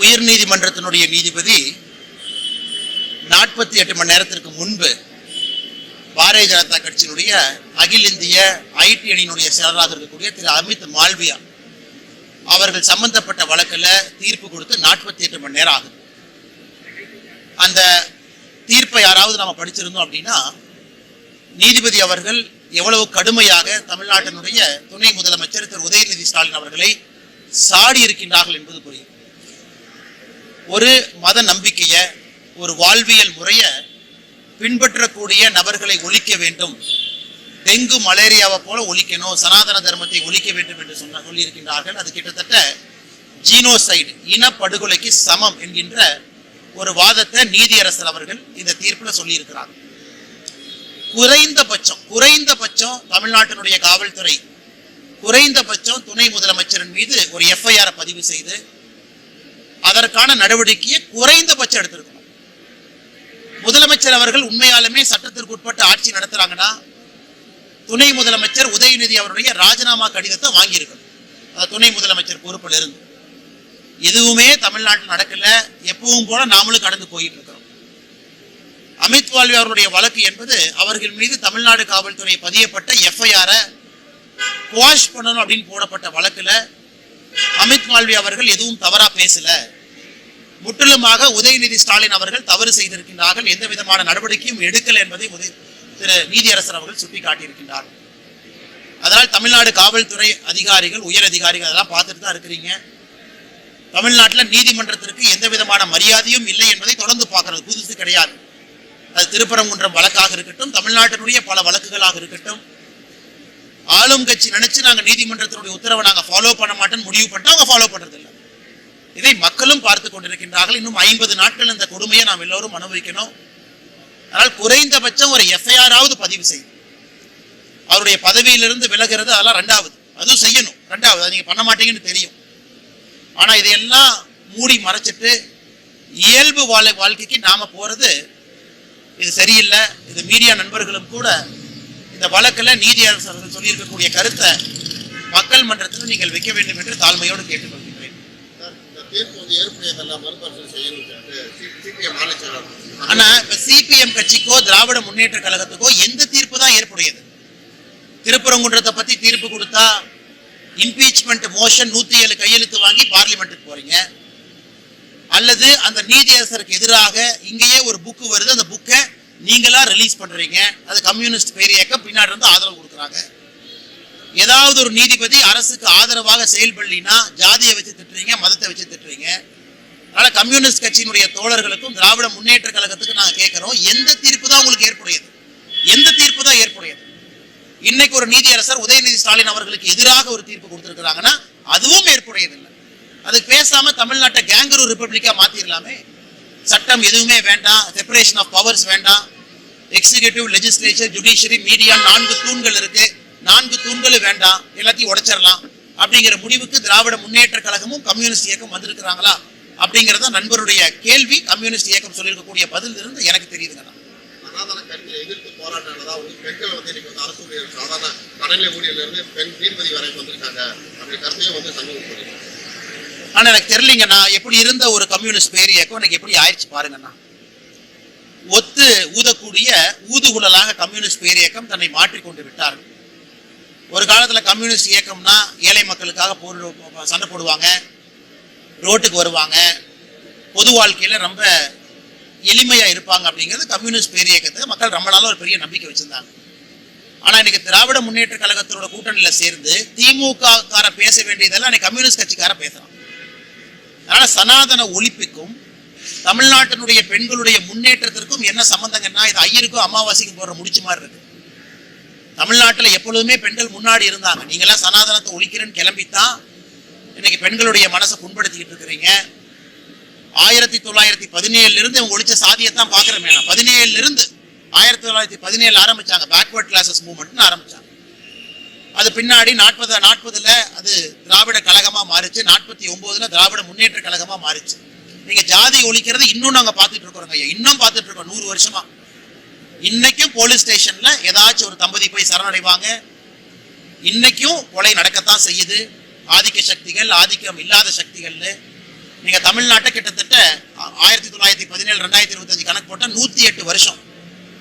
உயர் நீதிமன்றத்தினுடைய நீதிபதி நாற்பத்தி எட்டு மணி நேரத்திற்கு முன்பு பாரதிய ஜனதா கட்சியினுடைய அகில இந்திய ஐடி அணியினுடைய செயலராக இருக்கக்கூடிய திரு அமித் மால்வியா அவர்கள் சம்பந்தப்பட்ட வழக்குல தீர்ப்பு கொடுத்து நாற்பத்தி எட்டு மணி நேரம் ஆகுது. அந்த தீர்ப்பை யாராவது நாம படிச்சிருந்தோம் அப்படின்னா நீதிபதி அவர்கள் எவ்வளவு கடுமையாக தமிழ்நாட்டினுடைய துணை முதலமைச்சர் திரு உதயநிதி ஸ்டாலின் அவர்களை சாடி இருக்கின்றார்கள் என்பது புரியும். ஒரு மத நம்பிக்கைய ஒரு வாழ்வியல் முறைய பின்பற்றக்கூடிய நபர்களை ஒழிக்க வேண்டும். டெங்கு மலேரியாவை போல ஒழிக்கணும் சனாதன தர்மத்தை ஒழிக்க வேண்டும் என்று சொன்ன சொல்லியிருக்கின்றார்கள். அது கிட்டத்தட்ட ஜீனோசைடு இனப்படுகொலைக்கு சமம் என்கின்ற ஒரு வாதத்தை நீதியரசர் அவர்கள் இந்த தீர்ப்பில் சொல்லியிருக்கிறார். குறைந்தபட்சம் குறைந்தபட்சம் தமிழ்நாட்டினுடைய காவல்துறை குறைந்தபட்சம் துணை முதலமைச்சரின் மீது ஒரு எஃப்ஐஆரை பதிவு செய்து அதற்கான நடவடிக்கையை குறைந்தபட்சம் எடுத்திருக்கணும். முதலமைச்சர் அவர்கள் உண்மையாலுமே சட்டத்திற்கு உட்பட்டு ஆட்சி நடத்துறாங்கன்னா துணை முதலமைச்சர் உதயநிதி அவருடைய ராஜினாமா கடிதத்தை வாங்கியிருக்கணும். துணை முதலமைச்சர் பொறுப்பில் இருந்து எதுவுமே தமிழ்நாட்டில் நடக்கல. எப்பவும் போல நாமளும் கடந்து போயிட்டு இருக்கிறோம் அமித் வால்வி அவருடைய வழக்கு என்பது அவர்கள் மீது தமிழ்நாடு காவல்துறை பதியப்பட்ட எஃப்ஐஆரை குவாஷ் பண்ணணும் அப்படின்னு போடப்பட்ட வழக்கில் அமித் மால்வி அவர்கள் எதுவும் தவறா பேசல. முற்றிலுமாக உதயநிதி ஸ்டாலின் அவர்கள் தவறு செய்திருக்கின்றார்கள். எந்த விதமான நடவடிக்கையும் எடுக்கல என்பதை உதய திரு நீதியரசர் அவர்கள் சுட்டிக்காட்டியிருக்கின்றார். அதனால் தமிழ்நாடு காவல்துறை அதிகாரிகள் உயர் அதிகாரிகள் அதெல்லாம் பார்த்துட்டு தான் இருக்கிறீங்க. தமிழ்நாட்டில் நீதிமன்றத்திற்கு எந்த விதமான மரியாதையும் இல்லை என்பதை தொடர்ந்து பார்க்கறது. புதுசு கிடையாது. அது திருப்பரங்குன்றம் வழக்காக இருக்கட்டும் தமிழ்நாட்டினுடைய பல வழக்குகளாக இருக்கட்டும் ஆளும் கட்சி நினைச்சு நாங்க நீதிமன்றத்தினுடைய உத்தரவை நாங்க ஃபாலோ பண்ண மாட்டோம்னு முடிவு பண்ணிட்டு அவங்க ஃபாலோ பண்றது இதை மக்களும் பார்த்து கொண்டிருக்கின்றார்கள். இன்னும் ஐம்பது நாட்கள் இந்த கொடுமையை நாம் எல்லோரும் அனுபவிக்கணும். ஆனால் குறைந்தபட்சம் ஒரு எஃப்ஐஆராவது பதிவு செய்யும் அவருடைய பதவியிலிருந்து விலகிறது அதெல்லாம் ரெண்டாவது. அதுவும் செய்யணும். ரெண்டாவது. நீங்க பண்ண மாட்டீங்கன்னு தெரியும். ஆனா இதையெல்லாம் மூடி மறைச்சிட்டு இயல்பு வாழை வாழ்க்கைக்கு நாம போறது இது சரியில்லை. இது மீடியா நண்பர்களும் கூட இந்த வழக்கில் நீதியரசர்கள் சொல்லியிருக்கக்கூடிய கருத்தை மக்கள் மன்றத்தில் நீங்கள் வைக்க வேண்டும் என்று தாழ்மையோடு செயலாளர் ஆனா இப்ப சிபிஎம் கட்சிக்கோ திராவிட முன்னேற்ற கழகத்துக்கோ எந்த தீர்ப்பு தான் ஏற்புடையது? திருப்பரங்குன்றத்தை பத்தி தீர்ப்பு கொடுத்தா இம்பீச்மெண்ட் மோஷன் நூத்தி ஏழு கையெழுத்து வாங்கி பார்லிமெண்ட்டுக்கு போறீங்க. அல்லது அந்த நீதியரசருக்கு எதிராக இங்கேயே ஒரு புக்கு வருது அந்த புக்கை நீங்களா ரிலீஸ் பண்றீங்க. அது கம்யூனிஸ்ட் பேரியாக்க பின்னாடி இருந்து ஆதரவு கொடுக்குறாங்க. ஏதாவது ஒரு நீதிபதி அரசுக்கு ஆதரவாக செயல்படலினா ஜாதியை வச்சு திட்டுறீங்க மதத்தை வச்சு திட்டுறீங்க. அதனால கம்யூனிஸ்ட் கட்சியினுடைய தோழர்களுக்கும் திராவிட முன்னேற்ற கழகத்துக்கு நாங்கள் கேட்குறோம் எந்த தீர்ப்பு தான் உங்களுக்கு ஏற்புடையது? எந்த தீர்ப்பு தான் ஏற்புடையது? இன்னைக்கு ஒரு நீதியரசர் உதயநிதி ஸ்டாலின் அவர்களுக்கு எதிராக ஒரு தீர்ப்பு கொடுத்துருக்குறாங்கன்னா அதுவும் ஏற்புடையதில்லை. அதுக்கு பேசாமல் தமிழ்நாட்டை கேங்கரூர் ரிப்பப்ளிக்காக மாற்றிடலாமே சட்டம் எதுவுமே வேண்டாம். செப்பரேஷன் ஆஃப் பவர்ஸ் வேண்டாம். எக்ஸிகியூட்டிவ் லெஜிஸ்லேச்சர் ஜுடிஷியரி மீடியா நான்கு தூண்கள் இருக்கு. நான்கு தூண்கள் வேண்டாம். எல்லாத்தையும் உடைச்சிடலாம். அப்படிங்கிற முடிவுக்கு திராவிட முன்னேற்ற கழகமும் கம்யூனிஸ்ட் இயக்கம் வந்திருக்கிறாங்களா? அப்படிங்கறத நண்பருடைய கேள்வி கம்யூனிஸ்ட் இயக்கம் சொல்லியிருக்கக்கூடிய பதில் இருந்து எனக்கு தெரியுதுங்க வந்து வந்து வந்து சாதாரண ஊழியர்ல இருந்து பெண் நீதிபதி வரை வந்திருக்காங்க. அப்படி கருத்தையும் வந்து சமூகம் ஆனா எனக்கு தெரியலீங்கண்ணா எப்படி இருந்த ஒரு கம்யூனிஸ்ட் பேர் இயக்கம் எனக்கு எப்படி ஆயிடுச்சு பாருங்கண்ணா. ஒத்து ஊதக்கூடிய ஊதுகுழலாக கம்யூனிஸ்ட் பேர் இயக்கம் தன்னை மாற்றிக்கொண்டு விட்டார்கள். ஒரு காலத்துல கம்யூனிஸ்ட் இயக்கம்னா ஏழை மக்களுக்காக போர் சண்டை போடுவாங்க. ரோட்டுக்கு வருவாங்க. பொது வாழ்க்கையில ரொம்ப எளிமையா இருப்பாங்க அப்படிங்கிறது கம்யூனிஸ்ட் பேர் இயக்கத்துக்கு மக்கள் ரொம்ப நாளா ஒரு பெரிய நம்பிக்கை வச்சிருந்தாங்க. ஆனா இன்னைக்கு திராவிட முன்னேற்ற கழகத்தோட கூட்டணியில சேர்ந்து திமுக கார பேச வேண்டியதெல்லாம் இன்னைக்கு கம்யூனிஸ்ட் கட்சிக்கார பேசுறான். அதனால சனாதன ஒழிப்புக்கும் தமிழ்நாட்டினுடைய பெண்களுடைய முன்னேற்றத்திற்கும் என்ன சம்பந்தங்கன்னா இது ஐயருக்கும் அமாவாசைக்கும் போடுற முடிச்சு மாதிரி இருக்கு. தமிழ்நாட்டில் எப்பொழுதுமே பெண்கள் முன்னாடி இருந்தாங்க. நீங்களாம் சனாதனத்தை ஒழிக்கிறேன்னு கிளம்பித்தான் இன்னைக்கு பெண்களுடைய மனசை புண்படுத்திக்கிட்டு இருக்கிறீங்க. ஆயிரத்தி தொள்ளாயிரத்தி பதினேழுல இருந்து இவங்க ஒழிச்ச சாதியத்தான் பார்க்குறோமே நான். பதினேழுல இருந்து ஆயிரத்தி தொள்ளாயிரத்தி பதினேழு ஆரம்பிச்சாங்க. பேக்வர்ட் கிளாஸஸ் மூவ்மெண்ட்னு ஆரம்பிச்சாங்க. அது பின்னாடி நாற்பது நாற்பதுல அது திராவிட கழக மாறிச்சு. நாற்பத்தி ஒன்பதுல திராவிட முன்னேற்ற கழகமா மாறிச்சு. நீங்க ஜாதி ஒழிக்கிறது இன்னும் நாங்க பார்த்துட்டு இருக்கிறோங்க ஐயா இன்னும் பார்த்துட்டு இருக்கோம். நூறு வருஷமா. இன்னைக்கும் போலீஸ் ஸ்டேஷன்ல ஏதாச்சும் ஒரு தம்பதி போய் சரணடைவாங்க. இன்னைக்கும் கொலை நடக்கத்தான் செய்யுது. ஆதிக்க சக்திகள் ஆதிக்கம் இல்லாத சக்திகள்னு. நீங்க தமிழ்நாட்டை கிட்டத்தட்ட ஆயிரத்தி தொள்ளாயிரத்தி பதினேழு ரெண்டாயிரத்தி இருபத்தஞ்சு கணக்கு போட்டால் நூத்தி எட்டு வருஷம்.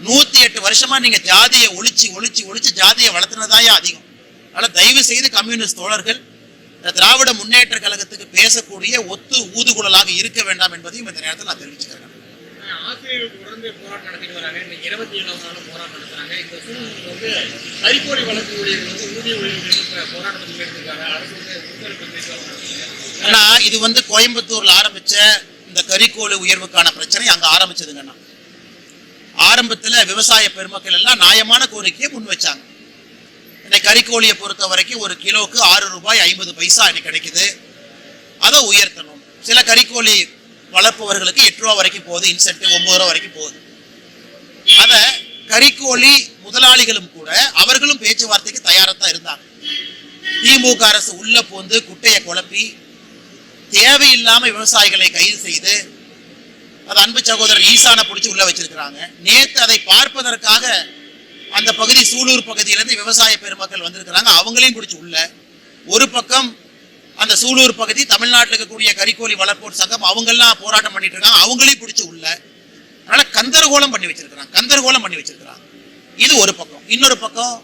நூத்தி எட்டு வருஷமா நீங்க ஜாதியை ஒழிச்சு ஒழிச்சு ஒழிச்சு ஜாதியை வளர்த்துனதாயா அதிகம். அதனால தயவு செய்து கம்யூனிஸ்ட் தோழர்கள் திராவிட முன்னேற்ற கழகத்துக்கு பேசக்கூடிய ஒத்து ஊதுகுழலாக இருக்க வேண்டாம் என்பதையும் இந்த நேரத்தில் நான் தெரிவிச்சுக்கிறேன். ஆனா இது வந்து கோயம்புத்தூர்ல ஆரம்பிச்ச இந்த கறிக்கோழி உயர்வுக்கான பிரச்சனை அங்க ஆரம்பிச்சதுங்கண்ணா ஆரம்பத்துல விவசாய பெருமக்கள் எல்லாம் நியாயமான கோரிக்கையை முன் வச்சாங்க இன்னைக்கு கறிக்கோழியை பொறுத்த வரைக்கும் ஒரு கிலோவுக்கு ஆறு ரூபாய் ஐம்பது பைசா இன்னைக்கு கிடைக்குது. அதை உயர்த்தணும். சில கறிக்கோழி வளர்ப்பவர்களுக்கு எட்டு ரூபா வரைக்கும் போகுது இன்சென்டிவ் ஒன்பது ரூபா வரைக்கும் போகுது. அதை கறிக்கோழி முதலாளிகளும் கூட அவர்களும் பேச்சுவார்த்தைக்கு தயாராக தான் இருந்தாங்க. திமுக அரசு உள்ள போந்து குட்டையை குழப்பி தேவையில்லாம விவசாயிகளை கைது செய்து அது அன்பு சகோதரர் ஈசான பிடிச்சி உள்ள வச்சிருக்கிறாங்க. நேற்று அதை பார்ப்பதற்காக அந்த பகுதி சூலூர் பகுதியிலேருந்து விவசாய பெருமக்கள் வந்திருக்கிறாங்க. அவங்களையும் பிடிச்சி உள்ள ஒரு பக்கம் அந்த சூலூர் பகுதி தமிழ்நாட்டில் இருக்கக்கூடிய கறிக்கோழி வளர்ப்போர் சங்கம் அவங்கெல்லாம் போராட்டம் பண்ணிட்டு இருக்காங்க. அவங்களையும் பிடிச்சி உள்ள அதனால கந்தரகோலம் பண்ணி வச்சிருக்கிறாங்க. கந்தரகோலம் பண்ணி வச்சிருக்கிறாங்க. இது ஒரு பக்கம். இன்னொரு பக்கம்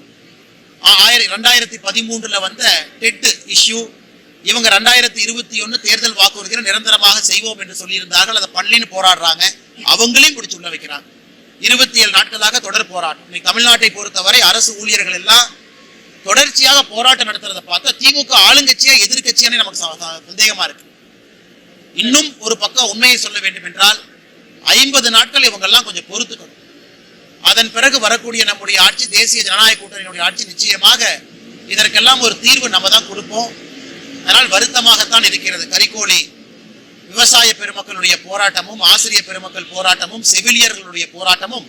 ஆயிரம் ரெண்டாயிரத்தி பதிமூன்றுல வந்த டெட் இஷ்யூ இவங்க ரெண்டாயிரத்தி இருபத்தி ஒன்று தேர்தல் வாக்குறுதிகளை நிரந்தரமாக செய்வோம் என்று சொல்லியிருந்தார்கள். அதை பண்ணலின்னு போராடுறாங்க. அவங்களையும் பிடிச்சி உள்ள வைக்கிறாங்க. இருபத்தி ஏழு நாட்களாக தொடர் போராட்டம். இன்னைக்கு தமிழ்நாட்டை பொறுத்தவரை அரசு ஊழியர்கள் எல்லாம் தொடர்ச்சியாக போராட்டம் நடத்துறதை பார்த்தா திமுக ஆளுங்கட்சியா எதிர்கட்சியானே நமக்கு சந்தேகமா இருக்கு. இன்னும் ஒரு பக்கம் உண்மையை சொல்ல வேண்டும் என்றால் ஐம்பது நாட்கள் இவங்க எல்லாம் கொஞ்சம் பொறுத்துக்கணும். அதன் பிறகு வரக்கூடிய நம்முடைய ஆட்சி தேசிய ஜனநாயக கூட்டணியினுடைய ஆட்சி நிச்சயமாக இதற்கெல்லாம் ஒரு தீர்வு நம்ம தான் கொடுப்போம். அதனால் வருத்தமாகத்தான் இருக்கிறது. கரிக்கோழி விவசாய பெருமக்களுடைய போராட்டமும் ஆசிரியர் பெருமக்கள் போராட்டமும் செவிலியர்களுடைய போராட்டமும்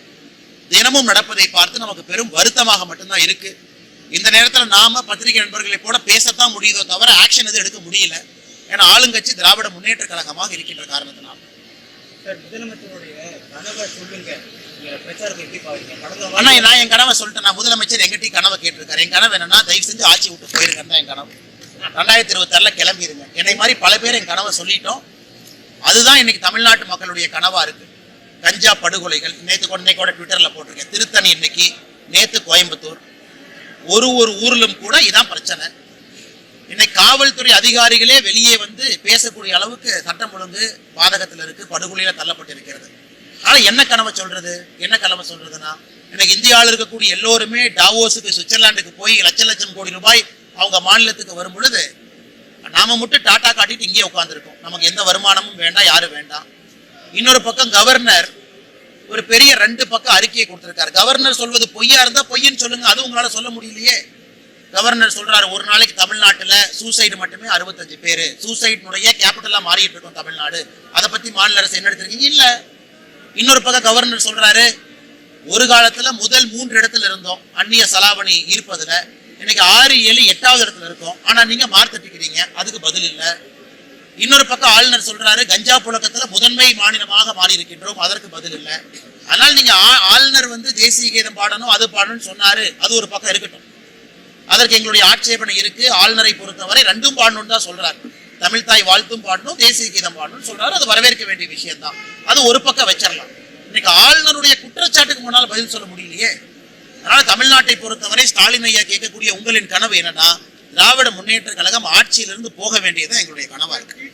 தினமும் நடப்பதை பார்த்து நமக்கு பெரும் வருத்தமாக மட்டும்தான் இருக்கு. இந்த நேரத்தில் நாம பத்திரிகை நண்பர்களை போல பேசத்தான் முடியுதோ தவிர ஆக்ஷன் எதுவும் எடுக்க முடியல. ஏன்னா ஆளுங்கட்சி திராவிட முன்னேற்ற கழகமாக இருக்கின்ற காரணத்தினால். வாரம் நான் என் கனவை சொல்லிட்டேன். நான் முதலமைச்சர் எங்கிட்ட கனவை கேட்டிருக்காரு. என் கனவு என்னன்னா தயவு செஞ்சு ஆட்சி விட்டு போயிருங்கன்னு தான் என் கனவு. ரெண்டாயிரத்தி இருபத்தாறுல கிளம்பிடுங்க என்னை மாதிரி பல பேர் என் கனவை சொல்லிட்டோம். அதுதான் இன்னைக்கு தமிழ்நாட்டு மக்களுடைய கனவா இருக்கு. கஞ்சா படுகொலைகள் நேற்று கூட கூட ட்விட்டர்ல போட்டிருக்கேன். திருத்தணி இன்னைக்கு நேத்து கோயம்புத்தூர். ஒரு ஒரு ஊரிலும் கூட இதான் பிரச்சனை. இன்னைக்கு காவல்துறை அதிகாரிகளே வெளியே வந்து பேசக்கூடிய அளவுக்கு சட்டம் ஒழுங்கு பாதகத்தில் இருக்கு படுகொலையில தள்ளப்பட்டிருக்கிறது. ஆனா என்ன கனவை சொல்றது? என்ன கனவை சொல்றதுன்னா இன்னைக்கு இந்தியாவில் இருக்கக்கூடிய எல்லோருமே டாவோஸுக்கு சுவிட்சர்லாந்துக்கு போய் லட்ச லட்சம் கோடி ரூபாய் அவங்க மாநிலத்துக்கு வரும் பொழுது நாம மட்டும் டாட்டா காட்டிட்டு இங்கே உட்காந்துருக்கோம் நமக்கு எந்த வருமானமும் வேண்டாம் யாரும் வேண்டாம். இன்னொரு பக்கம் கவர்னர் ஒரு பெரிய ரெண்டு பக்கம் அறிக்கையை கொடுத்துருக்காரு. கவர்னர் சொல்வது பொய்யா இருந்தால் பொய்யன்னு சொல்லுங்க அது உங்களால சொல்ல முடியலையே. கவர்னர் சொல்றாரு ஒரு நாளைக்கு தமிழ்நாட்டில் சூசைடு மட்டுமே அறுபத்தஞ்சு பேர். சூசைட்னுடைய கேபிட்டலாக மாறிட்டு இருக்கோம் தமிழ்நாடு. அதை பற்றி மாநில அரசு என்ன எடுத்திருக்கீங்க? இல்லை. இன்னொரு பக்கம் கவர்னர் சொல்றாரு ஒரு காலத்தில் முதல் மூன்று இடத்துல இருந்தோம். அந்நிய செலாவணி இருப்பதில் இன்னைக்கு ஆறு ஏழு எட்டாவது இடத்துல இருக்கும். ஆனா நீங்க மார்த்தட்டிக்கிறீங்க அதுக்கு பதில் இல்லை. இன்னொரு பக்கம் ஆளுநர் சொல்றாரு கஞ்சா புழக்கத்துல முதன்மை மாநிலமாக மாறி இருக்கின்றோம் அதற்கு பதில் இல்லை. அதனால நீங்க ஆ- ஆளுநர் வந்து தேசிய கீதம் பாடணும் அது பாடணும்னு சொன்னாரு. அது ஒரு பக்கம் இருக்கட்டும். அதற்கு எங்களுடைய ஆட்சேபனை இருக்கு. ஆளுநரை பொறுத்தவரை ரெண்டும் பாடணும்னு தான் சொல்றாரு. தமிழ் தாய் வாழ்த்தும் பாடணும் தேசிய கீதம் பாடணும்னு சொல்றாரு. அது வரவேற்க வேண்டிய விஷயம் தான் அது ஒரு பக்கம் வச்சிடலாம் இன்னைக்கு ஆளுநருடைய குற்றச்சாட்டுக்கு முன்னால் பதில் சொல்ல முடியலையே. அதனால தமிழ்நாட்டை பொறுத்தவரை ஸ்டாலின் ஐயா கேட்கக்கூடிய உங்களின் கனவு என்னன்னா திராவிட முன்னேற்ற கழகம் ஆட்சியிலிருந்து போக வேண்டியதுதான் எங்களுடைய கனவா இருக்கு.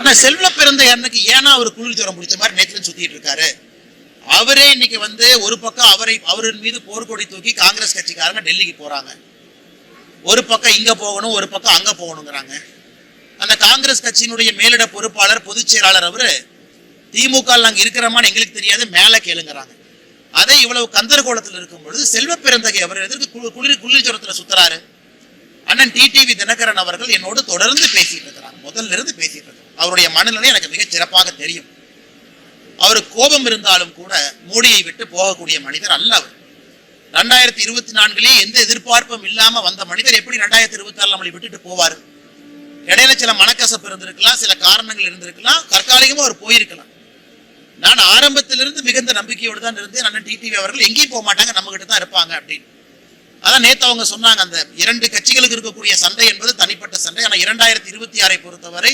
ஆனா செல்வ பிறந்த அன்னைக்கு ஏன்னா அவர் குளிர் ஜுரம் பிடிச்ச மாதிரி நேற்று சுத்திட்டு இருக்காரு. அவரே இன்னைக்கு வந்து ஒரு பக்கம் அவரை அவரின் மீது போர்க்கொடி தூக்கி காங்கிரஸ் கட்சிக்காரங்க டெல்லிக்கு போறாங்க. ஒரு பக்கம் இங்க போகணும் ஒரு பக்கம் அங்க போகணுங்கிறாங்க. அந்த காங்கிரஸ் கட்சியினுடைய மேலிட பொறுப்பாளர் பொதுச் செயலாளர் அவரு திமுக நாங்க இருக்கிறோமான்னு எங்களுக்கு தெரியாது மேலே கேளுங்கிறாங்க. அதே இவ்வளவு கந்தர்கோலத்தில் இருக்கும் பொழுது செல்வ பிறந்தகை அவர் எதற்கு குளிர் குளிர் குளிர் சுத்துறாரு. அண்ணன் டிடிவி தினகரன் அவர்கள் என்னோடு தொடர்ந்து பேசிட்டு இருக்கிறாங்க முதல்ல இருந்து பேசிட்டு இருக்கிறார். அவருடைய மனநிலை எனக்கு மிகச் சிறப்பாக தெரியும். அவருக்கு கோபம் இருந்தாலும் கூட மோடியை விட்டு போகக்கூடிய மனிதர் அல்ல அவர். ரெண்டாயிரத்தி இருபத்தி நான்கிலே எந்த எதிர்பார்ப்பும் இல்லாம வந்த மனிதர் எப்படி ரெண்டாயிரத்தி இருபத்தி ஆறு நம்மளை விட்டுட்டு போவார்? இடையில சில மனக்கசப்பு இருந்திருக்கலாம் சில காரணங்கள் இருந்திருக்கலாம் தற்காலிகமா அவர் போயிருக்கலாம். நான் ஆரம்பத்திலிருந்து மிகுந்த நம்பிக்கையோடு தான் இருந்தேன். அண்ணன் டிடிவி அவர்கள் எங்கேயும் போக மாட்டாங்க நம்ம கிட்ட தான் இருப்பாங்க அப்படின்னு. அதான் நேத்து அவங்க சொன்னாங்க அந்த இரண்டு கட்சிகளுக்கு இருக்கக்கூடிய சண்டை என்பது தனிப்பட்ட சண்டை. ஆனால் இரண்டாயிரத்தி இருபத்தி ஆறை பொறுத்தவரை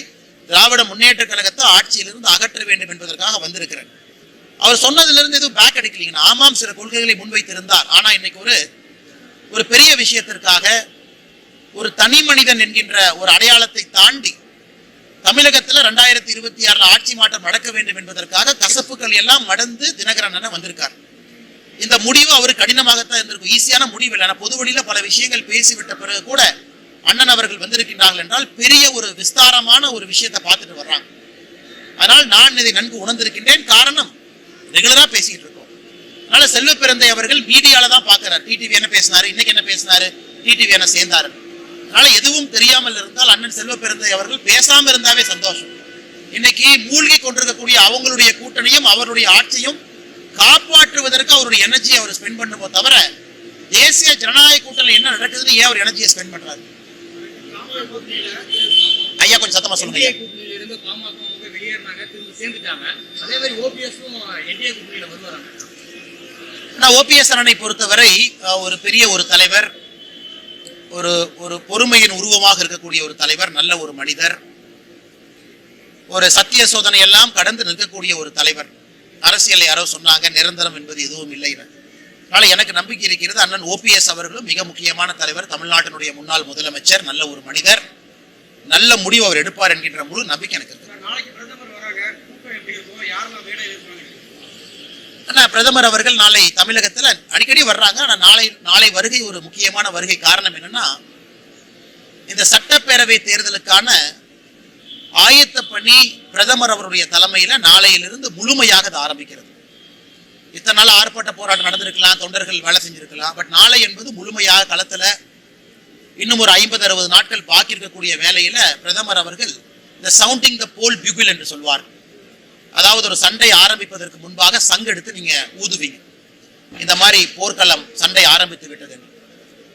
திராவிட முன்னேற்ற கழகத்தை ஆட்சியிலிருந்து அகற்ற வேண்டும் என்பதற்காக வந்திருக்கிறேன். அவர் சொன்னதிலிருந்து எதுவும் பேக் அடிக்கலீங்க ஆமாம் சில கொள்கைகளை முன்வைத்திருந்தார். ஆனால் இன்னைக்கு ஒரு ஒரு பெரிய விஷயத்திற்காக ஒரு தனி மனிதன் என்கின்ற ஒரு அடையாளத்தை தாண்டி தமிழகத்துல ரெண்டாயிரத்தி இருபத்தி ஆறுல ஆட்சி மாற்றம் நடக்க வேண்டும் என்பதற்காக கசப்புகள் எல்லாம் மடந்து தினகரன் அண்ணன் வந்திருக்கார். இந்த முடிவு அவர் கடினமாகத்தான் இருந்திருக்கும். ஈஸியான முடிவு இல்லை. ஆனா பொது வழியில பல விஷயங்கள் பேசிவிட்ட பிறகு கூட அண்ணன் அவர்கள் வந்திருக்கின்றார்கள் என்றால் பெரிய ஒரு விஸ்தாரமான ஒரு விஷயத்தை பார்த்துட்டு வர்றாங்க. அதனால் நான் இதை நன்கு உணர்ந்திருக்கின்றேன். காரணம் ரெகுலரா பேசிக்கிட்டு இருக்கோம். அதனால செல்வ பிறந்தை அவர்கள் மீடியால தான் பாக்குறாரு டிடிவி என்ன பேசினாரு? இன்னைக்கு என்ன பேசினாரு? டிடிவி என்ன சேர்ந்தாரு? அதனால எதுவும் தெரியாமல் இருந்தால் அண்ணன் செல்வ பிறந்தை அவர்கள் பேசாம இருந்தாவே சந்தோஷம். இன்னைக்கு மூழ்கி கொண்டிருக்கக்கூடிய அவங்களுடைய கூட்டணியும் அவருடைய ஆட்சியும் காப்பாற்றுவதற்கு அவருடைய எனர்ஜி அவர் ஸ்பெண்ட் பண்ணுமோ தவிர தேசிய ஜனநாயக கூட்டணி என்ன நடக்குதுன்னு ஏன் அவர் எனர்ஜியை ஸ்பெண்ட் பண்றாரு? ஐயா கொஞ்சம் சத்தமா சொல்லுங்க நான் ஓபிஎஸ் அண்ணனை பொறுத்தவரை ஒரு பெரிய ஒரு தலைவர் ஒரு ஒரு பொறுமையின் உருவமாக இருக்கக்கூடிய ஒரு தலைவர் நல்ல ஒரு மனிதர். ஒரு சத்திய சோதனை எல்லாம் கடந்து நிற்கக்கூடிய ஒரு தலைவர். அரசியல் யாரோ சொன்னாங்க நிரந்தரம் என்பது எதுவும் இல்லை அதனால எனக்கு நம்பிக்கை இருக்கிறது அண்ணன் ஓபிஎஸ் அவர்களும் மிக முக்கியமான தலைவர் தமிழ்நாட்டினுடைய முன்னாள் முதலமைச்சர் நல்ல ஒரு மனிதர். நல்ல முடிவு அவர் எடுப்பார் என்கின்ற முழு நம்பிக்கை எனக்கு இருக்கு ஆனா பிரதமர் அவர்கள் நாளை தமிழகத்துல அடிக்கடி வர்றாங்க. ஆனா நாளை நாளை வருகை ஒரு முக்கியமான வருகை காரணம் என்னன்னா இந்த சட்டப்பேரவை தேர்தலுக்கான ஆயத்த பணி பிரதமர் அவருடைய தலைமையில நாளையிலிருந்து முழுமையாக அது ஆரம்பிக்கிறது. இத்தனை நாள் ஆர்ப்பாட்ட போராட்டம் நடந்திருக்கலாம் தொண்டர்கள் வேலை செஞ்சிருக்கலாம் பட் நாளை என்பது முழுமையாக களத்தில் இன்னும் ஒரு ஐம்பது அறுபது நாட்கள் பாக்கி இருக்கக்கூடிய வேலையில பிரதமர் அவர்கள் இந்த சவுண்டிங் த போல் பியூகில் என்று சொல்வார்கள். அதாவது ஒரு சண்டை ஆரம்பிப்பதற்கு முன்பாக சங்கு எடுத்து நீங்க ஊதுவீங்க. இந்த மாதிரி போர்க்களம் சண்டை ஆரம்பித்து விட்டது என்று.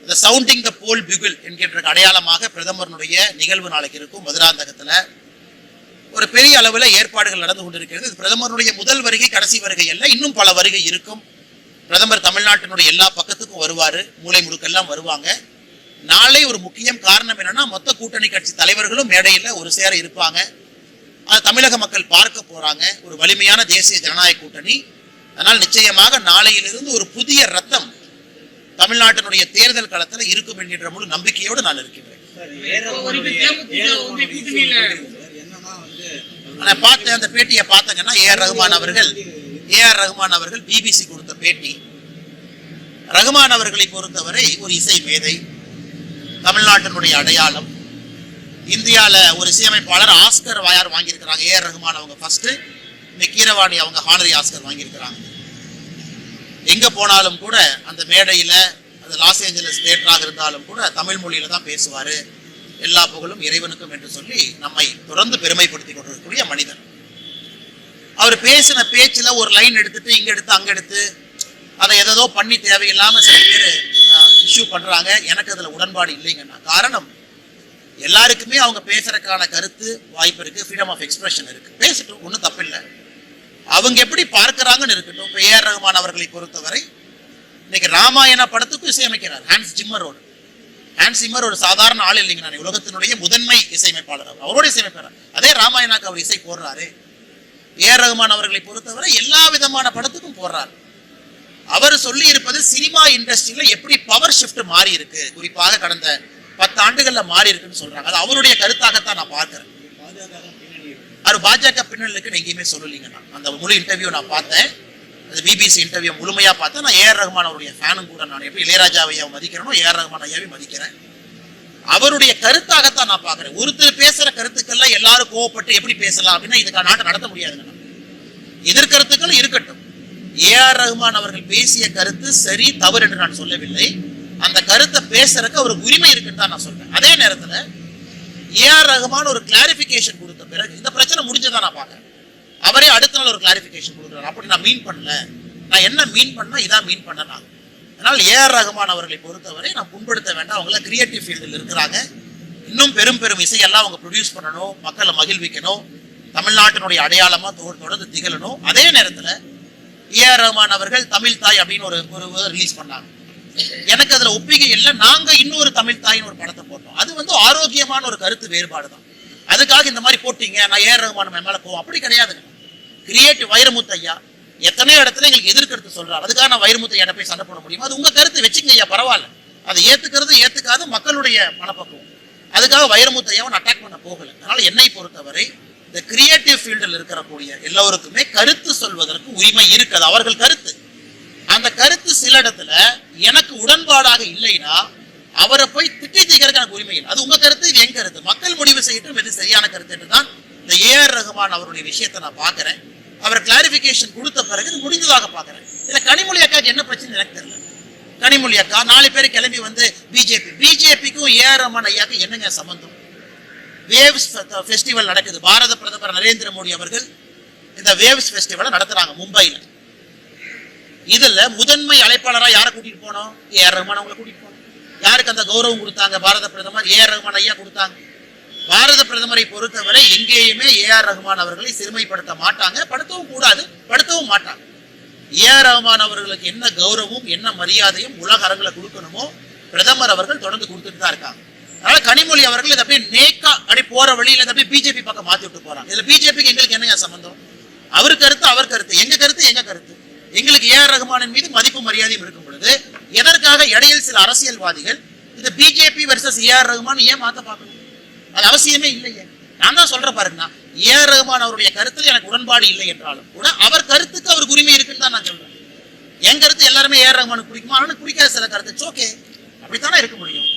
இந்த சவுண்டிங் த போல் பிகுல் என்கின்ற அடையாளமாக பிரதமருடைய நிகழ்வு நாளைக்கு இருக்கும் மதுராந்தகத்தில் ஒரு பெரிய அளவில் ஏற்பாடுகள் நடந்து கொண்டிருக்கிறது. பிரதமருடைய முதல் வருகை கடைசி வருகை அல்ல இன்னும் பல வருகை இருக்கும். பிரதமர் தமிழ்நாட்டினுடைய எல்லா பக்கத்துக்கும் வருவார் மூலை முழுக்கெல்லாம் வருவாங்க. நாளை ஒரு முக்கியம் காரணம் என்னன்னா மொத்த கூட்டணி கட்சி தலைவர்களும் மேடையில் ஒரு சேர இருப்பாங்க. அதை தமிழக மக்கள் பார்க்க போறாங்க. ஒரு வலிமையான தேசிய ஜனநாயக கூட்டணி. அதனால் நிச்சயமாக நாளையிலிருந்து ஒரு புதிய ரத்தம் தமிழ்நாட்டினுடைய தேர்தல் களத்தில் இருக்கும் என்கின்ற முழு நம்பிக்கையோடு நான் இருக்கின்றேன். சார், நான் பார்த்தேன் அந்த பேட்டியை பார்த்தங்கன்னா ஏஆர் ரகுமான் அவர்கள் ஏஆர் ரகுமான் அவர்கள் பிபிசி கொடுத்த பேட்டி. ரகுமான் அவர்களை பொறுத்தவரை ஒரு இசை மேதை தமிழ்நாட்டினுடைய அடையாளம் இந்தியாவில் ஒரு இசையமைப்பாளர் ஆஸ்கர் யார் வாங்கியிருக்கிறாங்க. ஏஆர் ரகுமான் அவங்க ஃபர்ஸ்ட் இந்த கீரவாணி அவங்க ஹானரி ஆஸ்கர் வாங்கியிருக்கிறாங்க. எங்க போனாலும் கூட அந்த மேடையில் அது லாஸ் ஏஞ்சலஸ் தேட்டராக இருந்தாலும் கூட தமிழ் மொழியில தான் பேசுவார். எல்லா புகழும் இறைவனுக்கும் என்று சொல்லி நம்மை தொடர்ந்து பெருமைப்படுத்திக் கொண்டிருக்கக்கூடிய மனிதன் அவர் பேசின பேச்சில் ஒரு லைன் எடுத்துட்டு இங்கே எடுத்து அங்கே எடுத்து அதை எதோ பண்ணி தேவையில்லாமல் சில பேர் இஷ்யூ பண்ணுறாங்க எனக்கு அதில் உடன்பாடு இல்லைங்கன்னா காரணம் எல்லாருக்குமே அவங்க பேசுறதுக்கான கருத்து வாய்ப்பு இருக்கு ஃப்ரீடம் ஆஃப் எக்ஸ்பிரஷன் இருக்கு. பேசட்டும் ஒன்றும் தப்பில்லை. அவங்க எப்படி பார்க்கறாங்கன்னு இருக்கட்டும் இப்போ ஏஆர் ரஹ்மான் அவர்களை பொறுத்தவரை இன்னைக்கு ராமாயண படத்துக்கும் இசையமைக்கிறார் ஹான்ஸ் ஜிம்மரோடு. ஹான்ஸ் ஜிம்மர் ஒரு சாதாரண ஆள் இல்லைங்க நான். உலகத்தினுடைய முதன்மை இசையமைப்பாளர். அவர். அவரோட இசையமைப்பார். அதே ராமாயணாக்கு அவர் இசை போடுறாரு. ஏஆர் ரஹ்மான் அவர்களை பொறுத்தவரை எல்லா விதமான படத்துக்கும் போடுறார். அவர் சொல்லி இருப்பது சினிமா இண்டஸ்ட்ரியில் எப்படி பவர் ஷிஃப்ட் மாறி இருக்கு குறிப்பாக கடந்த பத்து ஆண்டுகள்ல மாறி இருக்குன்னு சொல்றாங்க. அது அவருடைய கருத்தாகத்தான் நான் பார்க்கிறேன். பாஜக அவர் பாஜக பின்னணிக்கு எங்கேயுமே சொல்லலைங்க நான். அந்த முழு இன்டர்வியூ நான் பார்த்தேன். அந்த பிபிசி இன்டர்வியூ முழுமையா பார்த்தேன். நான் ஏஆர் ரஹ்மான் அவருடைய ஃபேனும் கூட நான் எப்படி இளையராஜா ஐயாவை மதிக்கிறேனோ ஏஆர் ரஹ்மான் ஐயாவை மதிக்கிறேன். அவருடைய கருத்தாகத்தான் நான் பார்க்குறேன். ஒருத்தர் பேசுற கருத்துக்கள்ல எல்லாரும் கோவப்பட்டு எப்படி பேசலாம் அப்படின்னா இதுக்கான நாட்டை நடத்த முடியாதுங்க நான். எதிர்கருத்துக்கள் இருக்கட்டும். ஏஆர் ரஹ்மான் அவர்கள் பேசிய கருத்து சரி தவறு என்று நான் சொல்லவில்லை. அந்த கருத்தை பேசுறதுக்கு அவருக்கு உரிமை இருக்குன்னு தான் நான் சொல்றேன். அதே நேரத்தில் ஏஆர் ரகுமான் ஒரு கிளாரிபிகேஷன் கொடுத்த பிறகு இந்த பிரச்சனை முடிஞ்சதான் நான் பார்க்கறேன். அவரே அடுத்த நாள் ஒரு கிளாரிபிகேஷன் கொடுக்குறாரு. அப்படி நான் மீன் பண்ணல. நான் என்ன மீன் பண்ண இதான் மீன் பண்ண நான் அதனால் ஏஆர் ரகுமான் அவர்களை பொறுத்தவரை நான் புண்படுத்த வேண்டாம். அவங்கள கிரியேட்டிவ் ஃபீல்டில் இருக்கிறாங்க. இன்னும் பெரும் பெரும் இசையெல்லாம் அவங்க ப்ரொடியூஸ் பண்ணணும். மக்களை மகிழ்விக்கணும். தமிழ்நாட்டினுடைய அடையாளமாக தொ- தொடர்ந்து திகழணும். அதே நேரத்தில் ஏஆர் ரஹ்மான் அவர்கள் தமிழ் தாய் அப்படின்னு ஒரு ஒரு ரிலீஸ் பண்ணாங்க. எனக்கு அதுல ஒப்பிகை இல்லை. நாங்க இன்னொரு தமிழ் தாயின் ஒரு படத்தை போட்டோம். அது வந்து ஆரோக்கியமான ஒரு கருத்து வேறுபாடு தான் அதுக்காக இந்த மாதிரி போட்டீங்க நான் ஏன் ரகுமான மேல போவோம் அப்படி கிடையாதுங்க கிரியேட்டிவ் வைரமுத்து ஐயா எத்தனையோ இடத்துல எங்களுக்கு எதிர்கருத்து சொல்றாரு. அதுக்காக நான் வைரமுத்து ஐயா போய் சண்டை போட முடியுமா? அது உங்க கருத்து வச்சுங்க ஐயா பரவாயில்ல. அதை ஏத்துக்கிறது ஏத்துக்காது மக்களுடைய மனப்பக்குவம். அதுக்காக வைரமுத்து ஐயாவை அட்டாக் பண்ண போகல. அதனால என்னை பொறுத்தவரை இந்த கிரியேட்டிவ் ஃபீல்டில் இருக்கிற கூடிய எல்லோருக்குமே கருத்து சொல்வதற்கு உரிமை இருக்குது. அவர்கள் கருத்து. அந்த கருத்து சில இடத்துல எனக்கு உடன்பாடாக இல்லைன்னா அவரை போய் திட்டி தீக்கிறதுக்கு எனக்கு உரிமை இல்லை. அது உங்க கருத்து இது என் கருத்து. மக்கள் முடிவு செய்யட்டும் எது சரியான கருத்து என்று தான் இந்த ஏஆர் ரகுமான் அவருடைய விஷயத்தை நான் பார்க்குறேன். அவர் கிளாரிஃபிகேஷன் கொடுத்த பிறகு இது முடிந்ததாக பார்க்குறேன். இதுல கனிமொழி அக்கா என்ன பிரச்சனை எனக்கு தெரியல. கனிமொழி அக்கா நாலு பேர் கிளம்பி வந்து பிஜேபி பிஜேபிக்கும் ஏஆர் ரஹ்மான் ஐயாக்கும் என்னங்க சம்பந்தம்? வேவ்ஸ் ஃபெஸ்டிவல் நடக்குது. பாரத பிரதமர் நரேந்திர மோடி அவர்கள் இந்த வேவ்ஸ் ஃபெஸ்டிவலை நடத்துகிறாங்க மும்பையில். இதுல முதன்மை அழைப்பாளரா யாரை கூட்டிட்டு போனோம்? ஏஆர் ரஹ்மான் அவங்களை கூட்டிட்டு போனோம். யாருக்கு அந்த கௌரவம் கொடுத்தாங்க? பாரத பிரதமர் ஏஆர் ரஹ்மான் ஐயா கொடுத்தாங்க. பாரத பிரதமரை பொறுத்தவரை எங்கேயுமே ஏஆர் ரஹ்மான் அவர்களை சிறுமைப்படுத்த மாட்டாங்க. படுத்தவும் கூடாது படுத்தவும் மாட்டாங்க. ஏஆர் ரஹ்மான் அவர்களுக்கு என்ன கௌரவமும் என்ன மரியாதையும் உலக அரங்களை கொடுக்கணுமோ பிரதமர் அவர்கள் தொடர்ந்து கொடுத்துட்டு தான் இருக்காங்க. அதனால கனிமொழி அவர்கள் இதை அப்படியே நேக்கா அப்படி போற வழியில இதை அப்படியே பிஜேபி பக்கம் மாத்தி விட்டு போறாங்க. இதுல பிஜேபிக்கு எங்களுக்கு என்னங்க சம்பந்தம்? அவர் கருத்து அவர் கருத்து. எங்க கருத்து எங்க கருத்து? எங்களுக்கு ஏ ஆர் ரஹ்மானின் மீது மதிப்பு மரியாதையும் இருக்கும் பொழுது எதற்காக இடையில் சில அரசியல்வாதிகள் இந்த பிஜேபி வர்சஸ் ஆர் ரஹ்மான் ஏன் மாத்த பார்க்கணும் அது அவசியமே இல்லையே. நான் தான் சொல்றேன் ஏ ஆர் ரஹ்மான் அவருடைய கருத்தில் எனக்கு உடன்பாடு இல்லை என்றாலும் கூட அவர் கருத்துக்கு அவருக்கு உரிமை இருக்குன்னு தான் நான் சொல்றேன். என் கருத்து எல்லாருமே ஏ ஆர் ரஹ்மானுக்கு பிடிக்குமா? ஆனால் பிடிக்காத சில கருத்து. ஓகே அப்படித்தானே இருக்க முடியும்?